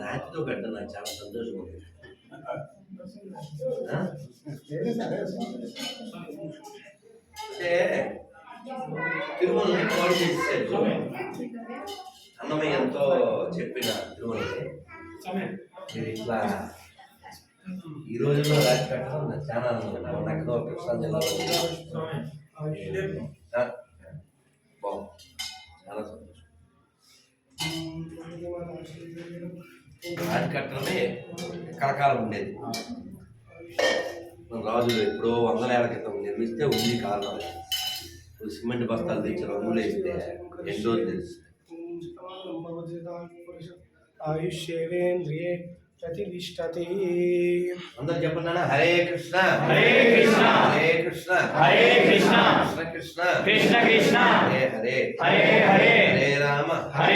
రాత్రితో పెట్ట నాకు చాలా సంతోషం ఉంది? అంటే తిరుమలని కాల్ చేసేసారు. అన్నమయ్య ఎంతో చెప్పిన తిరుమలని. మీరు ఇట్లా ఈ రోజుల్లో రాసి పెట్టడం నాకు చాలా ఆనందం మొన్న ఎక్కడో కృష్ణా జిల్లాలో రాసి కట్టడమే కలకాలం ఉండేది రాజులు ఎప్పుడో వందల ఏళ్ళ క్రితం నిర్మిస్తే ఉంది కారణం ఇప్పుడు సిమెంట్ బస్తాలు తెచ్చి రంగులు వేస్తే ఎండో తెలుసు ఆయుష్యేంద్రియే ప్రతిష్టతి అందరు చెప్పండి హరే కృష్ణ. హరే కృష్ణ. హరే కృష్ణ. హరే కృష్ణ. కృష్ణ కృష్ణ. కృష్ణ కృష్ణ. హరే హరే. హరే హరే. హరే రామ. హరే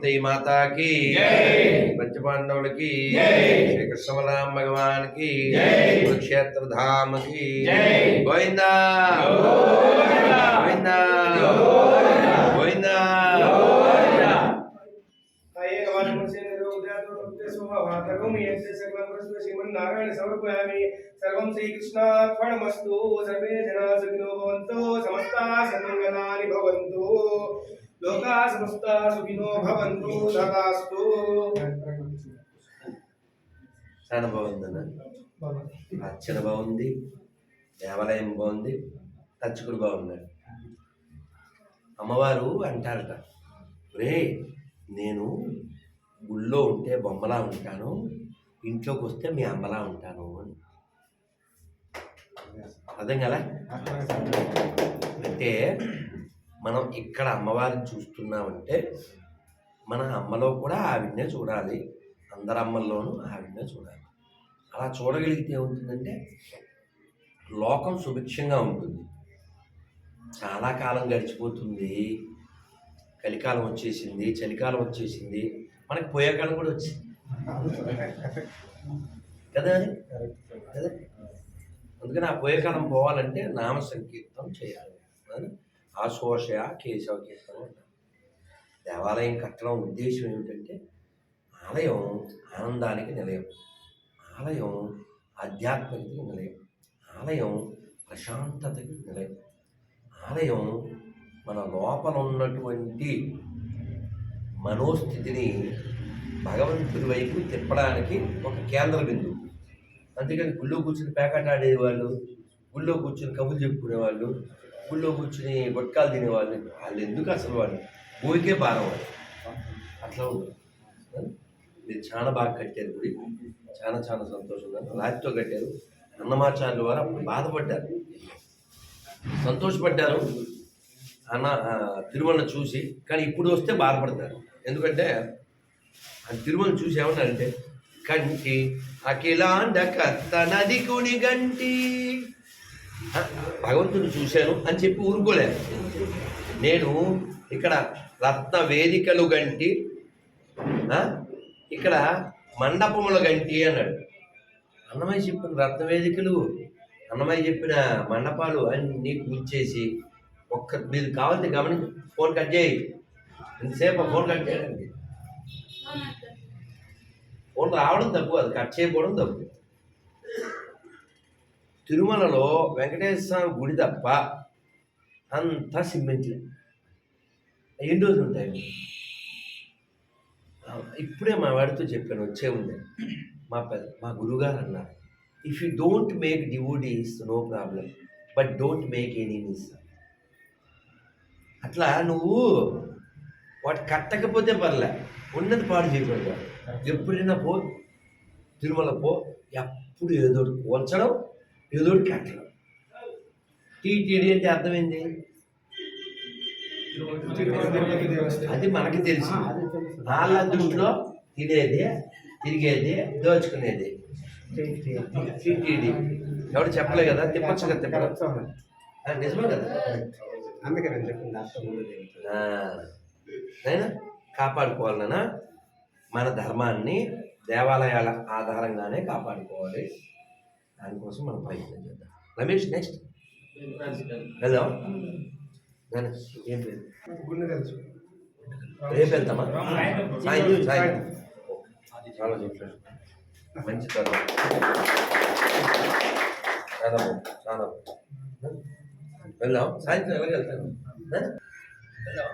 ద్రౌపది మాతాకి. పంచపాండవులకి జై. శ్రీ కృష్ణ బలరామ భగవాన్కి జై. కురుక్షేత్ర ధామ్కి జై. గోవిందా గోవిందా. గోవిందా శ్రీమన్నారాయణ సమర్పయామి సర్వం శ్రీకృష్ణార్పణమస్తు సర్వే జనా సుఖినో భవంతు సమస్తా సన్మంగళాని భవంతు లోకా సమస్తా సుఖినో భవంతు తదాస్తు చాలా బాగుందన్న. అర్చన బాగుంది. దేవాలయం బాగుంది. అర్చకుడు బాగున్నాడు. అమ్మవారు అంటారట రే నేను గుళ్ళో ఉంటే బొమ్మలా ఉంటాను ఇంట్లోకి వస్తే మీ అమ్మలా ఉంటాను అని. అర్థం కదా? అంటే మనం ఇక్కడ అమ్మవారిని చూస్తున్నామంటే మన అమ్మలో కూడా ఆవిడనే చూడాలి. అందరి అమ్మల్లోనూ ఆవిడనే చూడాలి. అలా చూడగలిగితే ఏమవుతుందంటే లోకం సుభిక్షంగా ఉంటుంది. చాలా కాలం గడిచిపోతుంది. కలికాలం వచ్చేసింది చలికాలం వచ్చేసింది. మనకి పోయే కాలం కూడా వచ్చింది కదా అది? కదా? అందుకని ఆ పోయే కాలం పోవాలంటే నామ సంకీర్తం చేయాలి. అని ఆశోషయ కేశవ కీర్తనం దేవాలయం కట్టడం ఉద్దేశం ఏమిటంటే ఆలయం ఆనందానికి నిలయం. ఆలయం ఆధ్యాత్మికతకి నిలయం. ఆలయం ప్రశాంతతకి నిలయం. ఆలయం మన లోపల ఉన్నటువంటి మనోస్థితిని భగవంతుడి వైపు తిప్పడానికి ఒక కేంద్ర బిందువు. అందుకని గుళ్ళో కూర్చుని పేకాట ఆడేవాళ్ళు గుళ్ళో కూర్చుని కబుర్లు చెప్పుకునేవాళ్ళు గుళ్ళో కూర్చుని గొట్కాలు తినేవాళ్ళు వాళ్ళు ఎందుకు అసలు వాళ్ళు భూమికే భారం వాళ్ళు అట్లా ఉంది మీరు చాలా బాగా కట్టారు గుడి. చాలా చాలా సంతోషంగా రాతితో కట్టారు. అన్నమాచార్యుల వారు అప్పుడు బాధపడ్డారు. సంతోషపడ్డారు. అన్న తిరుమల చూసి కానీ ఇప్పుడు వస్తే బాధపడతారు. ఎందుకంటే ఆ తిరుమల చూసి ఏమన్నారంటే కంటి అఖిలాండ కత్త నది కుని గంటి భగవంతుని చూశాను అని చెప్పి ఊరుకోలేదు. నేను ఇక్కడ రత్న వేదికలు గంటి ఇక్కడ మండపముల గంటి అన్నాడు. అన్నమయ్య చెప్పిన రత్న వేదికలు అన్నమయ్య చెప్పిన మండపాలు అన్నీ కూర్చేసి ఒక్క మీరు కావాలంటే గమనించి ఫోన్ కట్ చేయి. ఎంతసేపు ఫోన్ కట్ చేయడానికి. ఫోన్ రావడం తప్పు అది కట్ చేయకపోవడం తప్పు. తిరుమలలో వెంకటేశ్వర స్వామి గుడి తప్ప అంతా సిమెంట్లే ఎన్ని రోజులు ఉంటాయి? ఇప్పుడే మా వాడితో చెప్పాను వచ్చే ఉంది మా పెద్ద మా గురుగారు అన్నారు if you don't make devotees no problem but don't make enemies అట్లా నువ్వు వాటి కట్టకపోతే పర్లే ఉన్నది పాడు చేయకుండా ఎప్పుడైనా పో తిరుమల పో ఎప్పుడు ఏదో ఒకటి పోల్చడం ఏదో ఒకటి కట్టడం టీటీడీ అంటే అర్థమైంది? అది మనకి తెలుసు. వాళ్ళ దృష్టిలో తినేది తిరిగేది దోచుకునేది. టీటీడీ. ఎవడు చెప్పలే కదా? తిప్పచ్చు కదా తిప్పచ్చు. ఆ, నిజమే కదా? అందుకే నేను చెప్పింది కాపాడుకోవాలన్నా మన ధర్మాన్ని దేవాలయాల ఆధారంగానే కాపాడుకోవాలి. దానికోసం మనం ప్రయత్నం చేద్దాం. రమేష్ నెక్స్ట్ హలో నాన్న, ఏం తెలుసు రేపు వెళ్తామా? సాయంత్రం సాయంత్రం. చాలా చెప్పారు. మంచి చదువు చాలా బాగుంది, చాలా బాగుంది. వెళ్దాం. సాయంత్రం ఎలాగ వెళ్తాను వెళ్దాం.